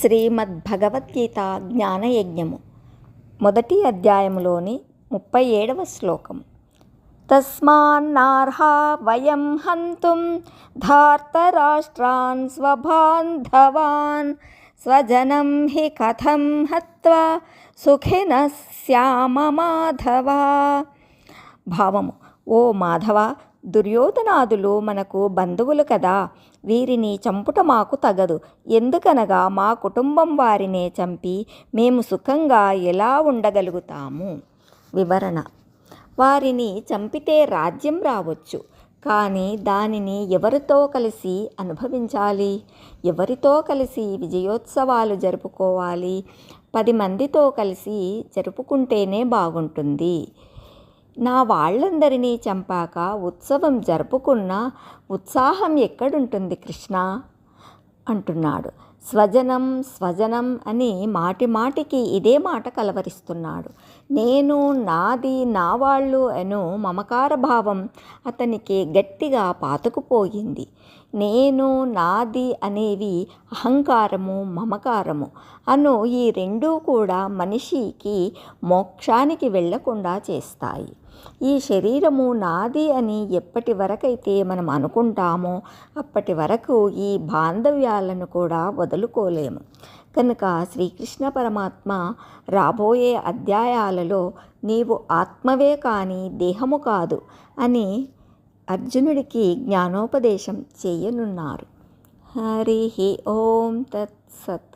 శ్రీమద్భగవద్గీత జ్ఞానయజ్ఞము. మొదటి అధ్యాయములోని ముప్పై ఏడవ శ్లోకం తస్మాన్నార్హా వయం హంతుం ధార్తరాష్ట్రాన్ స్వబాంధవాన్ స్వజనం హి కథం హత్వా సుఖిన శ్యామ మాధవ. భావము ఓ మాధవ దుర్యోధనాదులు మనకు బంధువులు కదా వీరిని చంపుట మాకు తగదు. ఎందుకనగా మా కుటుంబం వారినే చంపి మేము సుఖంగా ఎలా ఉండగలుగుతాము? వివరణ. వారిని చంపితే రాజ్యం రావచ్చు కానీ దానిని ఎవరితో కలిసి అనుభవించాలి? ఎవరితో కలిసి విజయోత్సవాలు జరుపుకోవాలి? పది మందితో కలిసి జరుపుకుంటేనే బాగుంటుంది. నా వాళ్ళందరినీ చంపాక ఉత్సవం జరుపుకున్న ఉత్సాహం ఎక్కడుంటుంది కృష్ణ? అంటున్నాడు. స్వజనం స్వజనం అని మాటి మాటికి ఇదే మాట కలవరిస్తున్నాడు. నేను నాది నా వాళ్ళు అను మమకార భావం అతనికి గట్టిగా పాతుకుపోయింది. నేను నాది అనేవి అహంకారము మమకారము అను ఈ రెండూ కూడా మనిషికి మోక్షానికి వెళ్ళకుండా చేస్తాయి. ఈ శరీరము నాది అని ఎప్పటి వరకైతే మనం అనుకుంటామో అప్పటి వరకు ఈ బాంధవ్యాలను కూడా వదులుకోలేము. కనుక శ్రీకృష్ణ పరమాత్మ రాబోయే అధ్యాయాలలో నీవు ఆత్మవే కానీ దేహము కాదు అని అర్జునుడికి జ్ఞానోపదేశం చేయనున్నారు. హరి ఓం తత్సత్